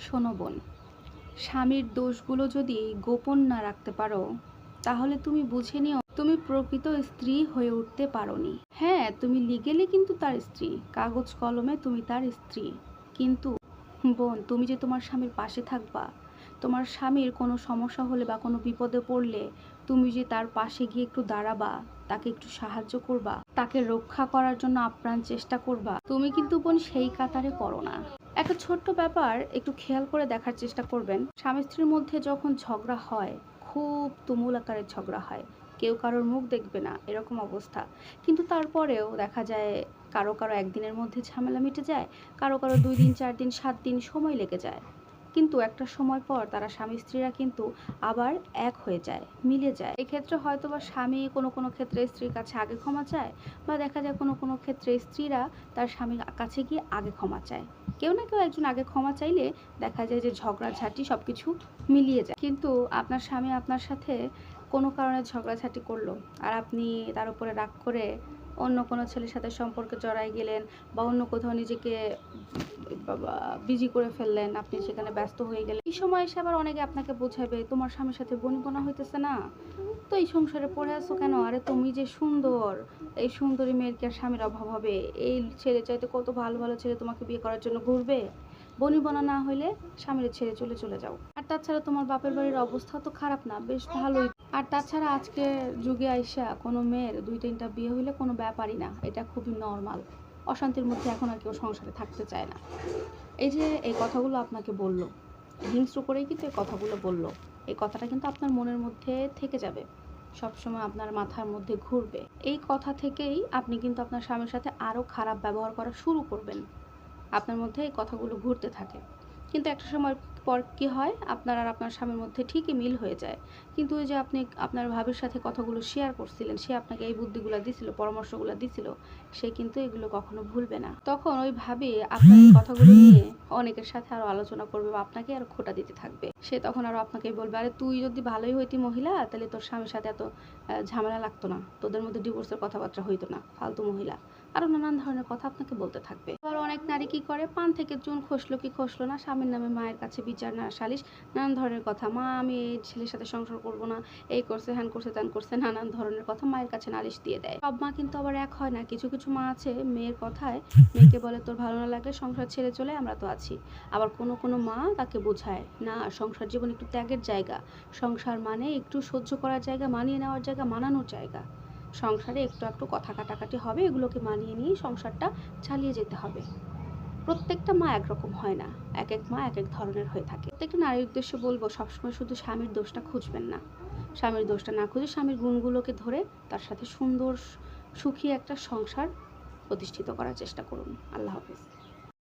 শোনো বোন, স্বামীর দোষগুলো যদি গোপন না রাখতে পারো, তাহলে তুমি বুঝে নিও তুমি প্রকৃত স্ত্রী হয়ে উঠতে পারোনি। হ্যাঁ তুমি লিগেলি কিন্তু তার স্ত্রী, কাগজ কলমে তুমি তার স্ত্রী। কিন্তু বোন, তুমি যে তোমার স্বামীর পাশে থাকবা, তোমার স্বামীর কোনো সমস্যা হলে বা কোনো বিপদে পড়লে তুমি যে তার পাশে গিয়ে একটু দাঁড়াবা, তাকে একটু সাহায্য করবা, তাকে রক্ষা করার জন্য আপ্রাণ চেষ্টা করবা, তুমি কিন্তু বোন সেই কাতারে পড়ো না। একটা ছোট্ট ব্যাপার একটু খেয়াল করে দেখার চেষ্টা করবেন। স্বামী স্ত্রীর মধ্যে যখন ঝগড়া হয়, খুব তুমুল আকারের ঝগড়া হয়। কেউ কারোর মুখ দেখবে না, এরকম অবস্থা। কিন্তু তারপরেও দেখা যায় কারও কারও একদিনের মধ্যে ঝামেলা মিটে যায়, কারও কারও দুই দিন, চার দিন, সাত দিন সময় লেগে যায়। কিন্তু একটা সময় পর তারা স্বামী স্ত্রীরা কিন্তু আবার এক হয়ে যায়, মিলে যায়। এক্ষেত্রে হয়তো বা স্বামী কোনো কোনো ক্ষেত্রে স্ত্রীর কাছে আগে ক্ষমা চায় বা দেখা যায় কোনো কোনো ক্ষেত্রে স্ত্রীরা তার স্বামীর কাছে গিয়ে আগে ক্ষমা চায়। কেউ না কেউ একজন আগে ক্ষমা চাইলে দেখা যায় যে ঝগড়াঝাটি সব কিছু মিলিয়ে যায়। কিন্তু আপনার স্বামী আপনার সাথে কোনো কারণে ঝগড়াঝাটি করল আর আপনি তার উপরে রাগ করে অন্য কোনো ছেলের সাথে সম্পর্কে জড়াই গেলেন বা অন্য কোথাও নিজেকে বিজি করে ফেললেন, আপনি সেখানে ব্যস্ত হয়ে গেলেন। এই সময় এসে আবার অনেকে আপনাকে বোঝাবে, তোমার স্বামীর সাথে বনিবনা হইতেছে না। তো এই সংসারে পড়ে আছো কেন? আরে তুমি যে সুন্দর, এই সুন্দরী মেয়ের কি আর স্বামীর অভাব হবে? এই ছেলে চাইতে কত ভালো ভালো ছেলে তোমাকে বিয়ে করার জন্য ঘুরবে? বনিবনা না হইলে স্বামীর ছেড়ে চলে চলে যাও। আর তাছাড়া তোমার বাপের বাড়ির অবস্থা তো খারাপ না, বেশ ভালোই। আর তাছাড়া আজকে যুগে আইসা কোনো মেয়ের দুই তিনটা বিয়ে হইলে কোনো ব্যাপারই না, এটা খুবই নর্মাল অশান্তির মধ্যে এখন আর কেউ সংসারে থাকতে চায় না। এই যে এই কথাগুলো আপনাকে বলল, হিংস্র করেই কিন্তু এই কথাগুলো বলল, এই কথাটা কিন্তু আপনার মনের মধ্যে থেকে যাবে। সবসময় আপনার মাথার মধ্যে ঘুরবে। এই কথা থেকেই আপনি কিন্তু আপনার স্বামীর সাথে আরও খারাপ ব্যবহার করা শুরু করবেন। আপনার মধ্যে এই কথাগুলো ঘুরতে থাকে। কিন্তু একটা সময় পর কি হয়? আপনার আর আপনার স্বামীর মধ্যে ঠিকই মিল হয়ে যায়। কিন্তু ওই যে আপনি আপনার ভাবির সাথে কথাগুলো শেয়ার করছিলেন, সে আপনাকে এই বুদ্ধিগুলো দিছিল, পরামর্শগুলো দিছিল, সে কিন্তু এগুলো কখনো ভুলবে না। তখন ওই ভাবি আপনার কথাগুলো নিয়ে অনেকের সাথে আরও আলোচনা করবে বা আপনাকে আরও খোটা দিতে থাকবে। সে তখন আরও আপনাকে বলবে, আরে তুই যদি ভালোই হইতি মহিলা, তাহলে তোর স্বামীর সাথে এত ঝামেলা লাগতো না। তোদের মধ্যে ডিভোর্সের কথাবার্তা হইতো না, ফালতু মহিলা। আরও নানান ধরনের কথা আপনাকে বলতে থাকবে। আবার অনেক নারী কি করে? পান থেকে চুন খসলো কি খসলো না, স্বামীর নামে মায়ের কাছে বিচার না, সালিশ, নানান ধরনের কথা। মা, আমি এই ছেলের সাথে সংসার করব না, এই করছে, হ্যান করছে, ত্যান করছে, নানান ধরনের কথা মায়ের কাছে নালিশ দিয়ে দেয়। সব মা কিন্তু আবার এক হয় না। কিছু কিছু মা আছে, মেয়ের কথায় মেয়েকে বলে, তোর ভালো না লাগলে সংসার ছেড়ে চলে, আমরা তো আছি। আবার কোনো কোনো মা তাকে বোঝায়, না, সংসার জীবন একটু ত্যাগের জায়গা। সংসার মানে একটু সহ্য করার জায়গা, মানিয়ে নেওয়ার জায়গা, মানানোর জায়গা। সংসারে একটু একটু কথা কাটাকাটি হবে, এগুলোকে মানিয়ে নিয়ে সংসারটা চালিয়ে যেতে হবে। প্রত্যেকটা মা একরকম হয় না এক এক মা এক এক ধরনের হয়ে থাকে। প্রত্যেকটা নারীর উদ্দেশ্যে বলব, সবসময় শুধু স্বামীর দোষটা খুঁজবেন না। স্বামীর দোষটা না খুঁজে স্বামীর গুণগুলোকে ধরে তার সাথে সুন্দর, সুখী একটা সংসার প্রতিষ্ঠিত করার চেষ্টা করুন। আল্লাহ হাফিজ।